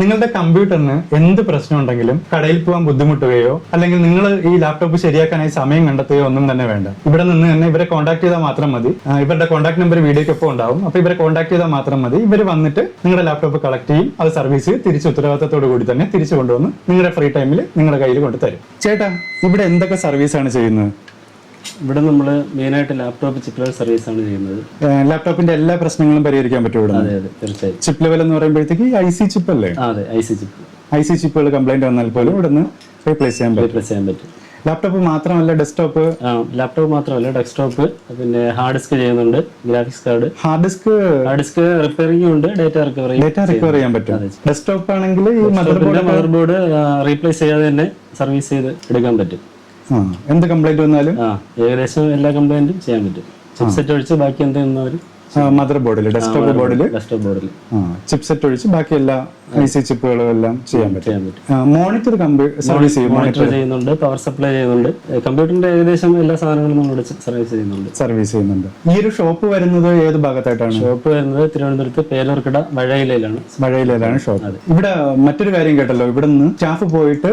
നിങ്ങളുടെ കമ്പ്യൂട്ടറിന് എന്ത് പ്രശ്നം ഉണ്ടെങ്കിലും കടയിൽ പോകാൻ ബുദ്ധിമുട്ടുകയോ അല്ലെങ്കിൽ നിങ്ങൾ ഈ ലാപ്ടോപ്പ് ശരിയാക്കാനായി സമയം കണ്ടെത്തുകയോ ഒന്നും തന്നെ വേണ്ട. ഇവിടെ നിന്ന് തന്നെ ഇവരെ കോൺടാക്ട് ചെയ്താൽ മാത്രം മതി. ഇവരുടെ കോൺടാക്ട് നമ്പർ വീഡിയോക്കൊപ്പം ഉണ്ടാവും. അപ്പൊ ഇവരെ കോൺടാക്ട് ചെയ്താൽ മാത്രം മതി. ഇവർ വന്നിട്ട് നിങ്ങളുടെ ലാപ്ടോപ്പ് കളക്ട് ചെയ്യും. അത് സർവീസ് തിരിച്ച് ഉത്തരവാദിത്തത്തോടു കൂടി തന്നെ തിരിച്ചു കൊണ്ടുവന്ന് നിങ്ങളുടെ ഫ്രീ ടൈമിൽ നിങ്ങളുടെ കയ്യിൽ കൊണ്ടുതരും. ചേട്ടാ ഇവിടെ എന്തൊക്കെ സർവീസാണ് ചെയ്യുന്നത്? ഇവിടെ നമ്മൾ മെയിനായിട്ട് ലാപ്ടോപ്പ് ചിപ്പ് ലെവൽ സർവീസ് ആണ് ചെയ്യുന്നത്. ലാപ്ടോപ്പിന്റെ എല്ലാ പ്രശ്നങ്ങളും പരിഹരിക്കാൻ പറ്റും ഇവിടെ അതെ അതെ തീർച്ചയായും ചിപ്പ് ലെവൽ എന്ന് പറയുമ്പോഴത്തേക്ക് ഐ സി ചിപ്പ് അല്ലേ? അതെ I C chip I C ചിപ്പുകൾ കംപ്ലൈന്റ് വന്നാൽ പോലും ഇവിടെ നിന്ന് റീപ്ലേസ് ചെയ്യാൻ പറ്റും. റീപ്ലേസ് ചെയ്യാൻ പറ്റും. ലാപ്ടോപ്പ് മാത്രമല്ല ഡെസ്ക്ടോപ്പ് ലാപ്ടോപ്പ് മാത്രമല്ല ഡെസ്ക്ടോപ്പ് പിന്നെ ഹാർഡ് ഡിസ്ക് ചെയ്യുന്നുണ്ട് graphics card hard disk hard disk repairing ഉണ്ട് ഡേറ്റ റിക്കവറി ഡേറ്റ റിക്കവർ ചെയ്യാൻ പറ്റും. ഡെസ്ക്ടോപ്പ് ആണെങ്കിൽ ഈ മദർ ബോർഡ് റീപ്ലേസ് ചെയ്യാതെ തന്നെ സർവീസ് ചെയ്ത് എടുക്കാൻ പറ്റും. എന്ത് കംപ്ലൈന്റ് വന്നാലും? ഏകദേശം എല്ലാ കംപ്ലൈന്റും ചെയ്യാൻ പറ്റും. ചിപ്സെറ്റ് ഒഴിച്ച് ബാക്കി എന്ത് വന്നാലും മദർ ബോർഡിൽ ഡെസ്ക്ടോപ്പ് ബോർഡിൽ ചിപ്സെറ്റ് ഒഴിച്ച് ബാക്കി എല്ലാ ഐ സി ചിപ്പുകളും എല്ലാം ചെയ്യാൻ പറ്റും. മോണിറ്റർ സർവീസ് ചെയ്യും മോണിറ്റർ ചെയ്യുന്നുണ്ട് പവർ സപ്ലൈ ചെയ്യുന്നുണ്ട്. കമ്പ്യൂട്ടറിന്റെ ഏകദേശം എല്ലാ സാധനങ്ങളും നമ്മളിവിടെ സർവീസ് ചെയ്യുന്നുണ്ട്. സർവീസ് ചെയ്യുന്നുണ്ട്. ഈ ഒരു ഷോപ്പ് വരുന്നത് ഏത് ഭാഗത്തായിട്ടാണ്? ഷോപ്പ് വരുന്നത് തിരുവനന്തപുരത്ത് പേലൂർക്കട വഴയിലാണ് മഴയിലാണ് ഷോപ്പ് ഇവിടെ മറ്റൊരു കാര്യം കേട്ടല്ലോ. ഇവിടെ നിന്ന് സ്റ്റാഫ് പോയിട്ട്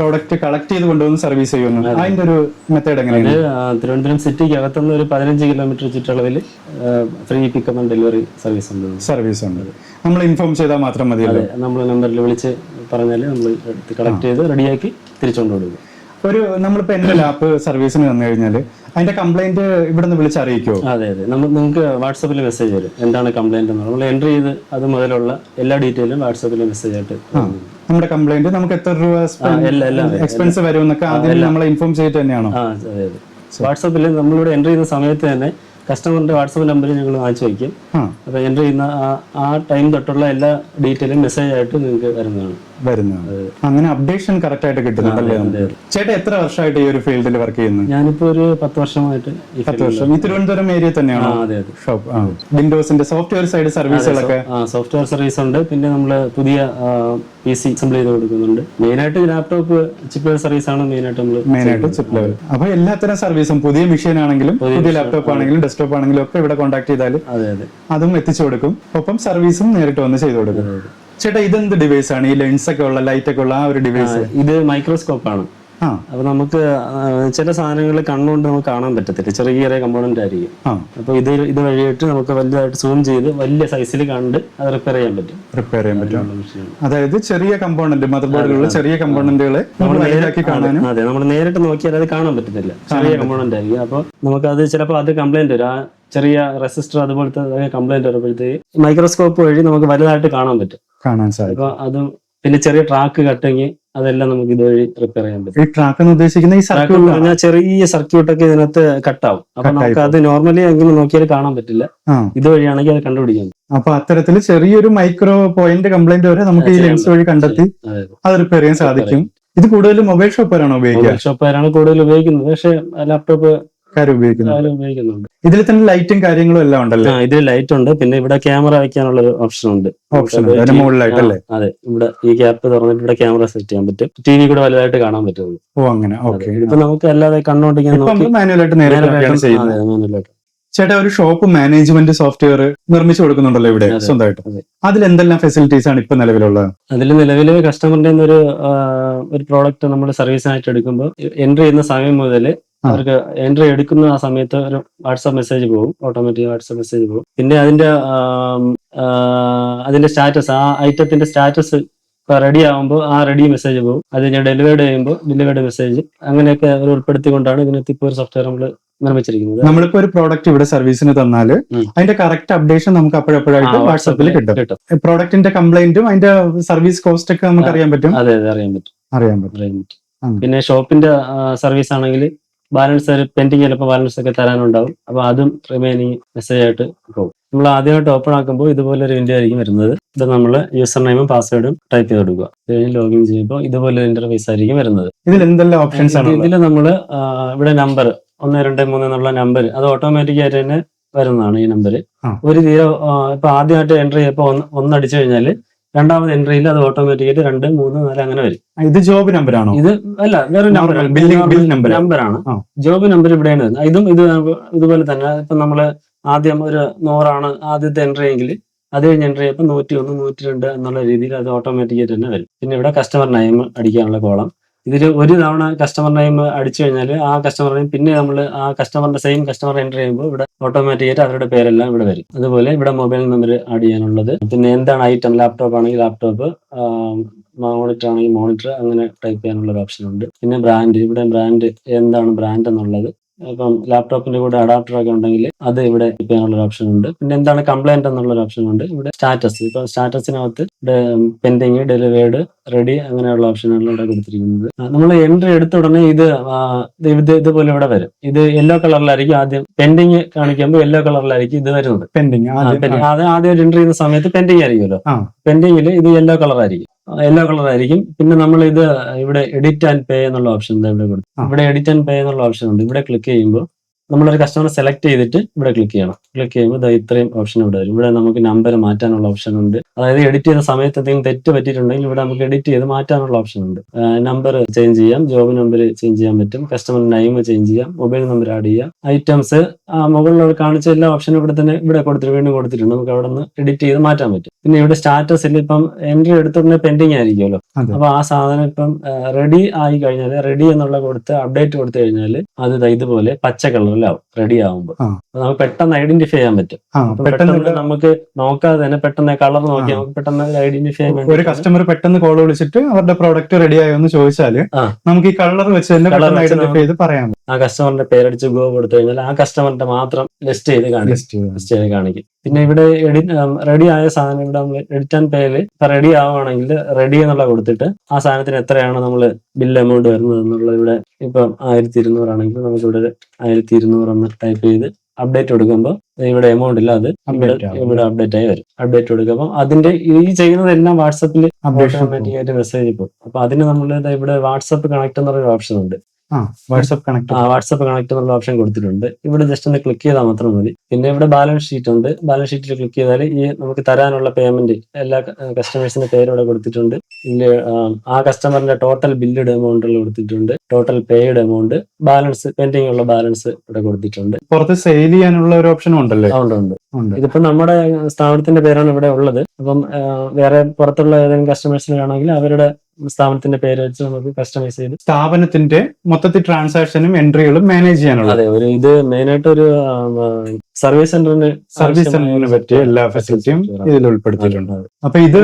പ്രോഡക്റ്റ് കളക്ട് ചെയ്ത് കൊണ്ടുവന്ന് സർവീസ് ചെയ്യുന്നു. അതിന്റെ ഒരു മെത്തേഡ് എങ്ങനെയാണ്? തിരുവനന്തപുരം സിറ്റിക്ക് അകത്തുനിന്ന് ഒരു പതിനഞ്ച് കിലോമീറ്റർ ചുറ്റളവിൽ free pickup and delivery service ഉണ്ട്. സർവീസ് ഉണ്ട്. നമ്മൾ ഇൻഫോം ചെയ്താൽ മാത്രം മതിയല്ലോ? നമ്മൾ നമ്പറിൽ വിളിച്ച് പറഞ്ഞാൽ നമ്മൾ കളക്ട് ചെയ്ത് റെഡിയാക്കി തിരിച്ചുകൊണ്ട് കൊടുക്കും ഒരു നമ്മളിപ്പോ എന്റെ ലാപ്പ് സർവീസിന് തന്നു കഴിഞ്ഞാൽ അതിന്റെ കംപ്ലൈന്റ് ഇവിടെ നിന്ന് വിളിച്ചറിയിക്കുമോ അതെ അതെ. നമ്മൾ നിങ്ങൾക്ക് വാട്സപ്പിൽ മെസ്സേജ് വരും. എന്താണ് കംപ്ലൈന്റ് എന്ന്. നമ്മൾ എൻട്രി ചെയ്ത് അത് മുതലുള്ള എല്ലാ ഡീറ്റെയിലും വാട്സപ്പിൽ മെസ്സേജ് ആയിട്ട് നമ്മുടെ കംപ്ലൈന്റ് നമുക്ക് എത്ര രൂപ എക്സ്പെൻസ് വരും എന്നൊക്കെ ആദ്യം നമ്മളെ ഇൻഫോം ചെയ്തിട്ട് തന്നെയാണോ? വാട്സപ്പിൽ നമ്മളിവിടെ എൻട്രി ചെയ്ത സമയത്ത് തന്നെ കസ്റ്റമറിന്റെ വാട്സപ്പ് നമ്പർ ഞങ്ങൾ വാങ്ങിച്ചു വയ്ക്കും. അപ്പൊ അപ്പോൾ എൻട്രി ചെയ്യുന്ന ആ- ആ ടൈം തൊട്ടുള്ള എല്ലാ ഡീറ്റെയിലും മെസ്സേജ് ആയിട്ട് നിങ്ങൾക്ക് വരുന്നതാണ് വരുന്നത് അങ്ങനെ അപ്ഡേഷൻ കറക്റ്റ് ആയിട്ട് കിട്ടുന്നുണ്ടല്ലേ ചേട്ടൻ ചേട്ടാ എത്ര വർഷമായിട്ട് ഈ ഒരു ഫീൽഡിൽ വർക്ക് ചെയ്യുന്നു? ഞാനിപ്പോ ഒരു പത്ത് വർഷമായിട്ട് പത്ത് വർഷം. ഈ തിരുവനന്തപുരം ഏരിയ തന്നെയാണോ? ഷോപ്പ് വിൻഡോസിന്റെ സോഫ്റ്റ്വെയർ സൈഡ് സർവീസുകളൊക്കെ സോഫ്റ്റ്വെയർ സർവീസ് ഉണ്ട്. പിന്നെ നമ്മൾ പുതിയ പി സി അസംബിൾ ചെയ്ത് കൊടുക്കുന്നുണ്ട്. മെയിനായിട്ട് ലാപ്ടോപ്പ് ചിപ്പ് സർവീസ് ആണ് മെയിനായിട്ട് നമ്മൾ മെയിൻ ആയിട്ട് ചിപ്പ് ലെവൽ അപ്പൊ എല്ലാത്തരം സർവീസും പുതിയ മെഷീൻ ആണെങ്കിലും പുതിയ ലാപ്ടോപ്പ് ആണെങ്കിലും ഡെസ്ക്ടോപ്പ് ആണെങ്കിലും ഒക്കെ ഇവിടെ കോൺടാക്ട് ചെയ്താൽ അതെ അതെ. അതും എത്തിച്ചു കൊടുക്കും. ഒപ്പം സർവീസും നേരിട്ട് വന്ന് ചെയ്തു കൊടുക്കും. ചേട്ടാ ഇതെന്ത് ഡിവൈസ് ആണ്? ഈ ലെൻസ് ഒക്കെ ഉള്ള ലൈറ്റ് ഒക്കെ ഉള്ള ആ ഒരു ഡിവൈസ് ഇത് മൈക്രോസ്കോപ്പ് ആണ്. അപ്പൊ നമുക്ക് ചില സാധനങ്ങൾ കണ്ണുകൊണ്ട് നമുക്ക് കാണാൻ പറ്റത്തില്ല. ചെറിയ ചെറിയ കമ്പോണന്റ് ആയിരിക്കും. അപ്പൊ ഇത് ഇത് വഴിയായിട്ട് നമുക്ക് വലുതായിട്ട് സൂം ചെയ്ത് വലിയ സൈസിൽ കണ്ട് അത് റിപ്പയർ ചെയ്യാൻ പറ്റും. റിപ്പയർ ചെയ്യാൻ പറ്റും. അതായത് ചെറിയ കമ്പോണന്റ് മദർ ബോർഡിലുള്ള ചെറിയ കമ്പോണന്റുകളെ നമ്മൾ നേരിട്ട് കാണാനും അതെ നമ്മൾ നേരിട്ട് നോക്കിയാൽ അത് കാണാൻ പറ്റത്തില്ല. ചെറിയ കമ്പോണന്റ് ആയിരിക്കും. അപ്പൊ നമുക്ക് അത് ചിലപ്പോൾ അത് കംപ്ലൈന്റ് വരും. ആ ചെറിയ റെസിസ്റ്റർ അതുപോലത്തെ കംപ്ലൈന്റ് വരുമ്പോഴത്തേക്ക് മൈക്രോസ്കോപ്പ് വഴി നമുക്ക് വലുതായിട്ട് കാണാൻ പറ്റും. കാണാൻ സാധിക്കും. അതും പിന്നെ ചെറിയ ട്രാക്ക് കട്ടെങ്കിൽ അതെല്ലാം നമുക്ക് ഇതുവഴി റിപ്പയർ ചെയ്യാൻ പറ്റും. ഈ ട്രാക്ക് എന്ന് ഉദ്ദേശിക്കുന്ന ഈ സർക്യൂട്ട് പറഞ്ഞാൽ ചെറിയ സർക്യൂട്ട് ഒക്കെ ഇതിനകത്ത് കട്ടാവും അപ്പൊ നമുക്ക് അത് നോർമലി എങ്ങനെ നോക്കിയാൽ കാണാൻ പറ്റില്ല. ഇതുവഴിയാണെങ്കിൽ അത് കണ്ടുപിടിക്കാൻ പറ്റും. അപ്പൊ അത്തരത്തിൽ ചെറിയൊരു മൈക്രോ പോയിന്റ് കംപ്ലൈന്റ് വരെ നമുക്ക് ഈ ലെൻസ് വഴി കണ്ടെത്തി അതെ റിപ്പയർ ചെയ്യാൻ സാധിക്കും. ഇത് കൂടുതലും മൊബൈൽ ഷോപ്പുകാരാണോ ഉപയോഗിക്കുക? ഷോപ്പുകാരാണ് കൂടുതൽ ഉപയോഗിക്കുന്നത്. പക്ഷേ ലാപ്ടോപ്പ് ഉപയോഗിക്കുന്നുണ്ട്. ഇതിൽ തന്നെ ലൈറ്റും കാര്യങ്ങളും എല്ലാം ഉണ്ടല്ലേ? ഇതിൽ ലൈറ്റ് ഉണ്ട്. പിന്നെ ഇവിടെ ക്യാമറ വെക്കാനുള്ള ഒരു ഓപ്ഷൻ ഉണ്ട്. ഓപ്ഷൻ മുകളിലായിട്ടല്ലേ? അതെ. ഇവിടെ ഈ ക്യാപ്പ് തുറന്നിട്ട് ഇവിടെ ക്യാമറ സെറ്റ് ചെയ്യാൻ പറ്റും. ടി വി കൂടെ വലുതായിട്ട് കാണാൻ പറ്റും ഓ അങ്ങനെ. ഓക്കെ ഇപ്പൊ നമുക്ക് അല്ലാതെ നമ്മൾ മാനുവലായിട്ട്. ചേട്ടാ ഒരു ഷോപ്പ് മാനേജ്മെന്റ് സോഫ്റ്റ്വെയർ നിർമ്മിച്ചു കൊടുക്കുന്നുണ്ടല്ലോ ഇവിടെ സ്വന്തമായിട്ട്. അതിൽ എന്തെല്ലാം ഫെസിലിറ്റീസ് ആണ് ഇപ്പൊ നിലവിലുള്ളത്? അതിൽ നിലവിൽ കസ്റ്റമറിന്റെ ഒരു ഒരു പ്രോഡക്റ്റ് നമ്മൾ സർവീസിനായിട്ട് എടുക്കുമ്പോൾ എൻട്രി ചെയ്യുന്ന സമയം മുതൽ. അവർക്ക് എൻട്രി എടുക്കുന്ന ആ സമയത്ത് ഒരു വാട്സാപ്പ് മെസ്സേജ് പോകും. ഓട്ടോമാറ്റിക് വാട്സാപ്പ് മെസ്സേജ് പോകും. പിന്നെ അതിന്റെ അതിന്റെ സ്റ്റാറ്റസ് ആ ഐറ്റത്തിന്റെ സ്റ്റാറ്റസ് റെഡി ആകുമ്പോൾ ആ റെഡി മെസ്സേജ് പോകും. അത് ഞാൻ ഡെലിവേർഡ് ചെയ്യുമ്പോൾ ഡെലിവേർഡ് മെസ്സേജ് അങ്ങനെയൊക്കെ അവർ ഉൾപ്പെടുത്തിക്കൊണ്ടാണ് ഇതിനകത്ത് ഇപ്പോൾ ഒരു സോഫ്റ്റ്വെയർ നമ്മൾ നിർമ്മിച്ചിരിക്കുന്നത്. നമ്മളിപ്പോ ഒരു പ്രോഡക്റ്റ് ഇവിടെ സർവീസിന് തന്നാൽ അതിന്റെ കറക്റ്റ് അപ്ഡേഷൻ നമുക്ക് അപ്പോഴപ്പോഴായിട്ട് വാട്സാപ്പിൽ കിട്ടും. പ്രോഡക്റ്റിന്റെ കംപ്ലൈന്റും അതിന്റെ സർവീസ് കോസ്റ്റ് ഒക്കെ നമുക്ക് അറിയാൻ പറ്റും. അതെ അതെ അറിയാൻ പറ്റും. അറിയാൻ പറ്റും. പിന്നെ ഷോപ്പിന്റെ സർവീസ് ആണെങ്കിൽ ബാലൻസ് പെൻഡിങ് ചിലപ്പോൾ ബാലൻസ് ഒക്കെ തരാനുണ്ടാവും. അപ്പൊ അതും റിമൈനിങ് മെസ്സേജ് ആയിട്ട് പോകും. നമ്മൾ ആദ്യമായിട്ട് ഓപ്പൺ ആക്കുമ്പോൾ ഇതുപോലെ ഒരു വിൻഡോ ആയിരിക്കും വരുന്നത്. ഇത് നമ്മൾ യൂസർ നെയിമും പാസ്വേഡും ടൈപ്പ് ചെയ്ത് കൊടുക്കുക. കഴിഞ്ഞ് ലോഗിൻ ചെയ്യുമ്പോൾ ഇതുപോലെ ഒരു ഇന്റർഫേസ് ആയിരിക്കും വരുന്നത്. ഇതിൽ എന്തെല്ലാം ഓപ്ഷൻസ് ആണ്? ഇതിൽ നമ്മൾ ഇവിടെ നമ്പർ ഒന്ന് രണ്ട് മൂന്ന് എന്നുള്ള നമ്പർ അത് ഓട്ടോമാറ്റിക് ആയിട്ട് തന്നെ വരുന്നതാണ് ഈ നമ്പർ ഒരു തീരെ ഇപ്പൊ ആദ്യമായിട്ട് എൻട്രി ചെയ്യപ്പോ ഒന്ന് ഒന്ന് അടിച്ചു കഴിഞ്ഞാൽ രണ്ടാമത് എൻട്രിയിൽ അത് ഓട്ടോമാറ്റിക്കായിട്ട് രണ്ട് മൂന്ന് നാല് അങ്ങനെ വരും ഇത് ജോബ് നമ്പർ ആണോ ഇത് അല്ല വേറെ നമ്പർ ആണ്. നമ്പറാണ്. ജോബ് നമ്പർ ഇവിടെയാണ് വരുന്നത്. ഇതും ഇത് ഇതുപോലെ തന്നെ ഇപ്പൊ നമ്മൾ ആദ്യം ഒരു നൂറാണ് ആദ്യത്തെ എൻട്രി എങ്കിൽ അത് കഴിഞ്ഞ് എൻട്രി ചെയ്യുമ്പോൾ നൂറ്റി ഒന്ന് നൂറ്റി രണ്ട് എന്നുള്ള രീതിയിൽ അത് ഓട്ടോമാറ്റിക്കായിട്ട് തന്നെ വരും പിന്നെ ഇവിടെ കസ്റ്റമർ നെയിം അടിക്കാനുള്ള കോളം ഇതിൽ ഒരു തവണ കസ്റ്റമർ നെയിം അടിച്ചു കഴിഞ്ഞാൽ ആ കസ്റ്റമർ നെയിം പിന്നെ നമ്മൾ ആ കസ്റ്റമറിന്റെ സെയിം കസ്റ്റമർ എന്റർ ചെയ്യുമ്പോൾ ഇവിടെ ഓട്ടോമാറ്റിക് ആയിട്ട് അവരുടെ പേരെല്ലാം ഇവിടെ വരും. അതുപോലെ ഇവിടെ മൊബൈൽ നമ്പർ ആഡ് ചെയ്യാനുള്ളത്. പിന്നെ എന്താണ് ഐറ്റം ലാപ്ടോപ്പ് ആണെങ്കിൽ ലാപ്ടോപ്പ് മോണിറ്റർ ആണെങ്കിൽ മോണിറ്റർ അങ്ങനെ ടൈപ്പ് ചെയ്യാനുള്ള ഒരു ഓപ്ഷൻ ഉണ്ട്. പിന്നെ ബ്രാൻഡ് ഇവിടെ ബ്രാൻഡ് എന്താണ് ബ്രാൻഡ് എന്നുള്ളത് ഇപ്പം ലാപ്ടോപ്പിന്റെ കൂടെ അഡാപ്റ്റർ ഒക്കെ ഉണ്ടെങ്കിൽ അത് ഇവിടെ ചെയ്യാനുള്ള ഒരു ഓപ്ഷൻ ഉണ്ട്. പിന്നെ എന്താണ് കംപ്ലൈന്റ് എന്നുള്ള ഒരു ഓപ്ഷൻ ഉണ്ട്. ഇവിടെ സ്റ്റാറ്റസ് ഇപ്പൊ സ്റ്റാറ്റസിനകത്ത് പെൻഡിങ് ഡെലിവേർഡ് റെഡി അങ്ങനെയുള്ള ഓപ്ഷനുകൾ ഇവിടെ കൊടുത്തിരിക്കുന്നത്. നമ്മൾ എൻട്രി എടുത്ത ഉടനെ ഇത് ഇത് ഇത് ഇതുപോലെ ഇവിടെ വരും. ഇത് യെല്ലോ കളറിലായിരിക്കും ആദ്യം പെൻഡിങ് കാണിക്കുമ്പോൾ യെല്ലോ കളറിലായിരിക്കും ഇത് വരുന്നത്. പെൻഡിങ് ആദ്യം അത് ആദ്യം എൻട്രി ചെയ്യുന്ന സമയത്ത് പെൻഡിങ് ആയിരിക്കുമല്ലോ. പെൻഡിങ്ങിൽ ഇത് യെല്ലോ കളർ ആയിരിക്കും. യെല്ലോ കളർ ആയിരിക്കും പിന്നെ നമ്മൾ ഇത് ഇവിടെ എഡിറ്റ് ആൻഡ് പേ എന്നുള്ള ഓപ്ഷൻ ഇവിടെ കൊടുത്തു. ഇവിടെ എഡിറ്റ് ആൻഡ് പേ എന്നുള്ള ഓപ്ഷൻ ഉണ്ട്. ഇവിടെ ക്ലിക്ക് ചെയ്യുമ്പോൾ നമ്മളൊരു കസ്റ്റമർ സെലക്ട് ചെയ്തിട്ട് ഇവിടെ ക്ലിക്ക് ചെയ്യണം. ക്ലിക്ക് ചെയ്യുമ്പോൾ ദാ ഇത്രയും ഓപ്ഷൻ ഇവിടെ വരും. ഇവിടെ നമുക്ക് നമ്പർ മാറ്റാനുള്ള ഓപ്ഷൻ ഉണ്ട്. അതായത് എഡിറ്റ് ചെയ്ത സമയത്ത് എന്തെങ്കിലും തെറ്റ് പറ്റിയിട്ടുണ്ടെങ്കിൽ ഇവിടെ നമുക്ക് എഡിറ്റ് ചെയ്ത് മാറ്റാനുള്ള ഓപ്ഷൻ ഉണ്ട്. നമ്പർ ചേഞ്ച് ചെയ്യാം. ജോബ് നമ്പർ ചേഞ്ച് ചെയ്യാൻ പറ്റും. കസ്റ്റമർ നെയിം ചേഞ്ച് ചെയ്യാം. മൊബൈൽ നമ്പർ ആഡ് ചെയ്യാം. ഐറ്റംസ് ആ മുകളിലുള്ള കാണിച്ച എല്ലാ ഓപ്ഷനും ഇവിടെ തന്നെ ഇവിടെ കൊടുത്തിട്ട് വീണ്ടും കൊടുത്തിട്ടുണ്ട്. നമുക്ക് അവിടെ നിന്ന് എഡിറ്റ് ചെയ്ത് മാറ്റാൻ പറ്റും. പിന്നെ ഇവിടെ സ്റ്റാറ്റസിൽ ഇപ്പം എൻട്രി എടുത്തിട്ടുണ്ടെങ്കിൽ പെൻഡിങ് ആയിരിക്കുമല്ലോ. അപ്പൊ ആ സാധനം ഇപ്പം റെഡി ആയി കഴിഞ്ഞാൽ റെഡി എന്നുള്ള കൊടുത്ത് അപ്ഡേറ്റ് കൊടുത്തു കഴിഞ്ഞാൽ അത് ഇതുപോലെ പച്ച കളറിലാവും റെഡി ആവുമ്പോൾ. നമുക്ക് പെട്ടെന്ന് ഐഡന്റിഫൈ ചെയ്യാൻ പറ്റും. പെട്ടെന്ന് നമുക്ക് നോക്കാതെ തന്നെ പെട്ടെന്ന് കളർ നോക്കി നമുക്ക് പെട്ടെന്ന് ഐഡന്റിഫൈ ചെയ്യാൻ ഒരു കസ്റ്റമർ പെട്ടെന്ന് കോൾ വിളിച്ചിട്ട് അവരുടെ പ്രോഡക്റ്റ് റെഡി ആയോ എന്ന് ചോദിച്ചാൽ നമുക്ക് ഈ കളർ വെച്ച് തന്നെ പെട്ടെന്ന് ഐഡന്റിഫൈ ചെയ്ത് പറയാം ആ കസ്റ്റമറിന്റെ പേരടിച്ച് ഗോ കൊടുത്തു കഴിഞ്ഞാൽ ആ കസ്റ്റമറിന്റെ മാത്രം ലിസ്റ്റ് ചെയ്ത് കാണിക്കും. ലിസ്റ്റ് ചെയ്ത് കാണിക്കും. പിന്നെ ഇവിടെ റെഡി ആയ സാധനം ഇവിടെ നമ്മൾ എഡിറ്റ് ആൻഡ് പേയിൽ റെഡി ആവുകയാണെങ്കിൽ റെഡി എന്നുള്ള കൊടുത്തിട്ട് ആ സാധനത്തിന് എത്രയാണ് നമ്മൾ ബിൽ എമൗണ്ട് വരുന്നത് എന്നുള്ളത് ഇവിടെ ഇപ്പം ആയിരത്തി ഇരുന്നൂറാണെങ്കിൽ നമുക്ക് ഇവിടെ ആയിരത്തി ഇരുന്നൂറ് എന്ന് ടൈപ്പ് ചെയ്ത് അപ്ഡേറ്റ് കൊടുക്കുമ്പോൾ ഇവിടെ എമൗണ്ട് ഇല്ല അത് ഇവിടെ അപ്ഡേറ്റ് ആയി വരും. അപ്ഡേറ്റ് കൊടുക്കുമ്പോൾ അതിന്റെ ഈ ചെയ്യുന്നതെല്ലാം വാട്സപ്പിൽ ഓട്ടോമാറ്റിക് ആയിട്ട് മെസ്സേജ് പോകും. അപ്പൊ അതിന് നമ്മൾ ഇവിടെ വാട്സപ്പ് കണക്ട് എന്നൊരു ഓപ്ഷൻ ഉണ്ട്. WhatsApp connect. ആ വാട്സപ്പ് കണക്ട് എന്നുള്ള ഓപ്ഷൻ കൊടുത്തിട്ടുണ്ട്. ഇവിടെ ജസ്റ്റ് ഒന്ന് ക്ലിക്ക് ചെയ്താൽ മാത്രം മതി. പിന്നെ ഇവിടെ ബാലൻസ് ഷീറ്റ് ഉണ്ട്. ബാലൻസ് ഷീറ്റിൽ ക്ലിക്ക് ചെയ്താൽ ഈ നമുക്ക് തരാനുള്ള പേയ്മെന്റ് എല്ലാ കസ്റ്റമേഴ്സിന്റെ പേര് ഇവിടെ കൊടുത്തിട്ടുണ്ട്. ആ കസ്റ്റമറിന്റെ ടോട്ടൽ ബില്ലിഡ് എമൗണ്ട് കൊടുത്തിട്ടുണ്ട്. Total paid amount balance pending ഉള്ള ബാലൻസ് ഇവിടെ കൊടുത്തിട്ടുണ്ട്. പുറത്ത് സെയിൽ ചെയ്യാനുള്ള ഒരു ഓപ്ഷനും ഉണ്ടല്ലേ? ഉണ്ട് ഉണ്ട്. ഇതിപ്പോ നമ്മുടെ സ്ഥാപനത്തിന്റെ പേരാണ് ഇവിടെ ഉള്ളത്. അപ്പം വേറെ പുറത്തുള്ള ഏതെങ്കിലും കസ്റ്റമേഴ്സിനാണെങ്കിൽ അവരുടെ സ്ഥാപനത്തിന്റെ പേര് വെച്ച് നമുക്ക് കസ്റ്റമൈസ് ചെയ്ത് സ്ഥാപനത്തിന്റെ മൊത്തത്തിൽ ട്രാൻസാക്ഷനും എൻട്രികളും മാനേജ് ചെയ്യാനുള്ള അതെ ഒരു ഇത് മെയിൻ ആയിട്ട് ഒരു സർവീസ് സെന്ററിന് സർവീസ് സെന്ററിന് പറ്റിയ എല്ലാ ഫെസിലിറ്റിയും ഇതിൽ ഉൾപ്പെടുത്തിയിട്ടുണ്ട്. അപ്പൊ ഇത്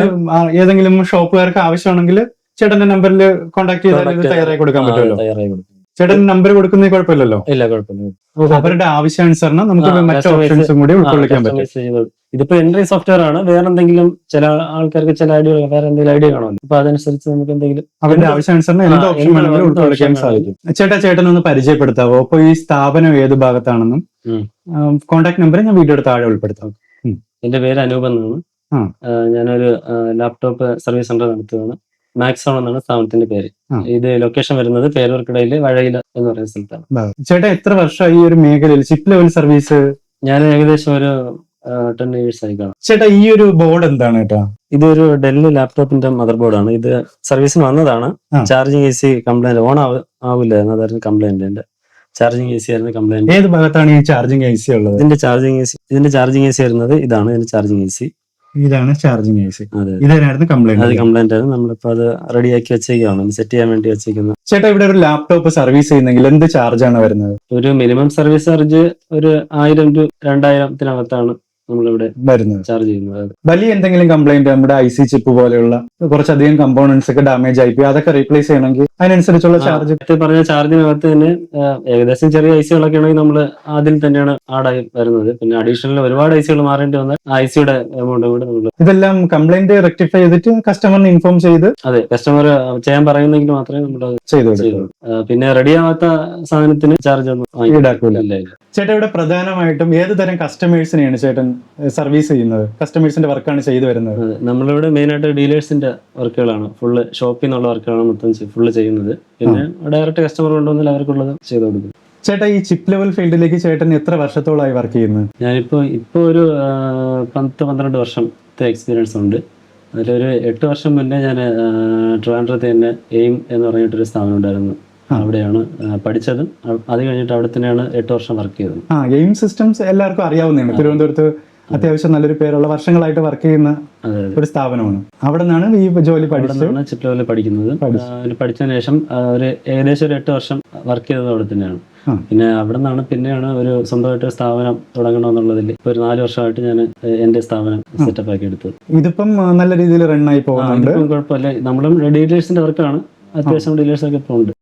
ഏതെങ്കിലും ഷോപ്പുകാർക്ക് ആവശ്യമാണെങ്കിൽ ചേട്ടന്റെ നമ്പറിൽ കോൺടാക്ട് ചെയ്താൽ ഇത് തയ്യാറാക്കി കൊടുക്കാൻ പറ്റുമല്ലോ? തയ്യാറായി കൊടുക്കും. ചേട്ടൻ നമ്പർ കൊടുക്കുന്ന കുഴപ്പമില്ലല്ലോ? ഇല്ല കുഴപ്പമില്ല. അവരുടെ ആവശ്യാനുസരണം നമുക്ക് മറ്റു ഓപ്ഷൻസും കൂടി ഉൾക്കൊള്ളിക്കാൻ പറ്റും. ഇതിപ്പോ എൻട്രി സോഫ്റ്റ്വെയർ ആണ്. വേറെ എന്തെങ്കിലും ചില ആൾക്കാർക്ക് ചില ഐഡിയ വേറെ എന്തെങ്കിലും ഐഡിയ കാണുമല്ലോ അപ്പൊ അതനുസരിച്ച് നമുക്ക് എന്തെങ്കിലും അവരുടെ ആവശ്യാനുസരണം എന്ത് ഓപ്ഷൻ വേണമെങ്കിലും ഉൾക്കൊള്ളിക്കാൻ സാധിക്കും. ചേട്ടാ ചേട്ടൻ ഒന്ന് പരിചയപ്പെടുത്താവോ? അപ്പൊ ഈ സ്ഥാപനം ഏത് ഭാഗത്താണെന്നും. കോൺടാക്ട് നമ്പർ ഞാൻ വീഡിയോയുടെ താഴെ ഉൾപ്പെടുത്താം. എന്റെ പേര് അനൂപ് എന്നാണ്. ഞാനൊരു ലാപ്ടോപ്പ് സർവീസ് സെന്റർ നടത്തുകയാണ് മാക്സോൺ എന്നാണ് സ്ഥാപനത്തിന്റെ പേര്. ഇത് ലൊക്കേഷൻ വരുന്നത് പേരൂർക്കിടയിൽ വഴയില എന്ന് പറയുന്ന സ്ഥലത്താണ്. ചേട്ടാ എത്ര വർഷമായി ഈ ഒരു മേഖലയിൽ ചിപ്പ് ലെവൽ സർവീസ് ഞാൻ ഏകദേശം ഒരു ടെൻ ഇയേഴ്സ് ആയി കാണാം. ചേട്ടാ ഈ ഒരു ബോർഡ് എന്താണ് ചേട്ടാ ഇതൊരു ഡെൽ ലാപ്ടോപ്പിന്റെ മദർ ആണ്. ഇത് സർവീസിന് വന്നതാണ്. Charging A C complaint on ആവില്ലായിരുന്നു അതായിരുന്നു കംപ്ലൈന്റ് എന്റെ ചാർജിങ് എ സി ആയിരുന്നു കംപ്ലൈന്റ് ഏത് ഭാഗത്താണ് ഈ ചാർജിങ് എ സി ഉള്ളത്? ഇതിന്റെ ചാർജിങ് എ സി ഇതിന്റെ ചാർജിങ് എ സി വരുന്നത് ഇതാണ്. ഇതിന്റെ ചാർജിങ് എ സി ഇതാണ് ചാർജിങ് കേസ് സി കംപ്ലൈന്റ് ഇതായിരുന്നു അത് കംപ്ലൈന്റ് ആയിരുന്നു. നമ്മളിപ്പോ അത് റെഡിയാക്കി വെച്ചേക്കാണ് സെറ്റ് ചെയ്യാൻ വേണ്ടി വെച്ചേക്കുന്നത് ചേട്ടാ ഇവിടെ ഒരു ലാപ്ടോപ്പ് സർവീസ് ചെയ്യുന്നെങ്കിൽ എന്ത് ചാർജ് ആണ് വരുന്നത്? ഒരു മിനിമം സർവീസ് ചാർജ് ഒരു ആയിരം ടു രണ്ടായിരത്തിനകത്താണ് നമ്മളിവിടെ വരുന്നത്. ചാർജ് ചെയ്യുന്നത്. വലിയ എന്തെങ്കിലും കംപ്ലൈന്റ് നമ്മുടെ ഐ സി ചിപ്പ് പോലെയുള്ള കുറച്ചധികം കമ്പോണൻസ് ഒക്കെ ഡാമേജ് ആയി പോയി. അതൊക്കെ റീപ്ലേസ് ചെയ്യണമെങ്കിൽ അതിനനുസരിച്ചുള്ള ചാർജ് പറഞ്ഞ ചാർജിനകത്ത് തന്നെ ഏകദേശം ചെറിയ ഐസികളൊക്കെ ആണെങ്കിൽ നമ്മൾ അതിൽ തന്നെയാണ് ആഡായി വരുന്നത്. പിന്നെ അഡീഷണൽ ഒരുപാട് ഐസികൾ മാറേണ്ടി വന്നാൽ ഐസിയുടെ എമൗണ്ട് കൂടെ നമ്മൾ ഇതെല്ലാം കംപ്ലൈന്റ് റെക്ടിഫൈ ചെയ്തിട്ട് കസ്റ്റമറിന് ഇൻഫോം ചെയ്ത് അതെ കസ്റ്റമർ ചെയ്യാൻ പറയുന്നെങ്കിൽ മാത്രമേ നമ്മൾ ചെയ്തു പിന്നെ റെഡി ആവാത്ത സാധനത്തിന് ചാർജ് ഒന്നും ഈടാക്കൂല. ചേട്ടാ ഇവിടെ പ്രധാനമായിട്ടും ഏത് തരം കസ്റ്റമേഴ്സിനെയാണ് ചേട്ടൻ സർവീസ് ചെയ്യുന്നത്. കസ്റ്റമേഴ്സിന്റെ വർക്കാണ് ചെയ്തു വരുന്നത്. നമ്മളിവിടെ മെയിൻ ആയിട്ട് ഡീലേഴ്സിന്റെ വർക്കുകളാണ് ഫുള്ള് ഷോപ്പിൽ നിന്നുള്ള വർക്കുകളാണ് മൊത്തം ഫുള്ള് ചെയ്യുന്നത്. പിന്നെ ഡയറക്റ്റ് കസ്റ്റമർ കൊണ്ടുവന്നാൽ അവർക്കുള്ളത് ചെയ്തു കൊടുക്കും. ചേട്ടാ ഈ ചിപ്പ് ലെവൽ ഫീൽഡിലേക്ക് ചേട്ടൻ എത്ര വർഷത്തോളമായി വർക്ക് ചെയ്യുന്നത് ഞാനിപ്പോ ഇപ്പൊ ഒരു പത്ത് പന്ത്രണ്ട് വർഷത്തെ എക്സ്പീരിയൻസ് ഉണ്ട്. അതിലൊരു എട്ട് വർഷം മുന്നേ ഞാൻ ട്രിവാൻഡ്രത്ത് തന്നെ എയിം എന്ന് പറഞ്ഞിട്ടൊരു സ്ഥാപനം ഉണ്ടായിരുന്നു. അവിടെയാണ് പഠിച്ചതും അത് കഴിഞ്ഞിട്ട് അവിടെ തന്നെയാണ് എട്ട് വർഷം വർക്ക് ചെയ്തത്. ആ ഗെയിം സിസ്റ്റംസ് എല്ലാവർക്കും അറിയാവുന്നതാണ്. തിരുവനന്തപുരത്ത് അത്യാവശ്യം നല്ലൊരു പേരുള്ള വർഷങ്ങളായിട്ട് വർക്ക് ചെയ്യുന്ന ഒരു സ്ഥാപനമാണ്. അവിടെ നിന്നാണ് ഈ ജോലി പഠിച്ചത്. നിന്നാണ് പഠിക്കുന്നത്. പഠിച്ചു. പഠിച്ചതിന് ശേഷം ഒരു ഏകദേശം ഒരു എട്ട് വർഷം വർക്ക് ചെയ്തത് അവിടെ തന്നെയാണ്. പിന്നെ അവിടെ നിന്നാണ് പിന്നെയാണ് ഒരു സ്വന്തമായിട്ട് സ്ഥാപനം തുടങ്ങണമെന്നുള്ളതിൽ ഇപ്പൊ ഒരു നാല് വർഷമായിട്ട് ഞാൻ എന്റെ സ്ഥാപനം സെറ്റപ്പ് ആക്കി എടുത്തത്. ഇതിപ്പം നല്ല രീതിയിൽ റൺ ആയി പോകുന്നുണ്ട്. കുഴപ്പമില്ല. നമ്മളും ഡീലേഴ്സിന്റെ വർക്കാണ് അത്യാവശ്യം ഡീലേഴ്സ് ഒക്കെ ഇപ്പോൾ ഉണ്ട്.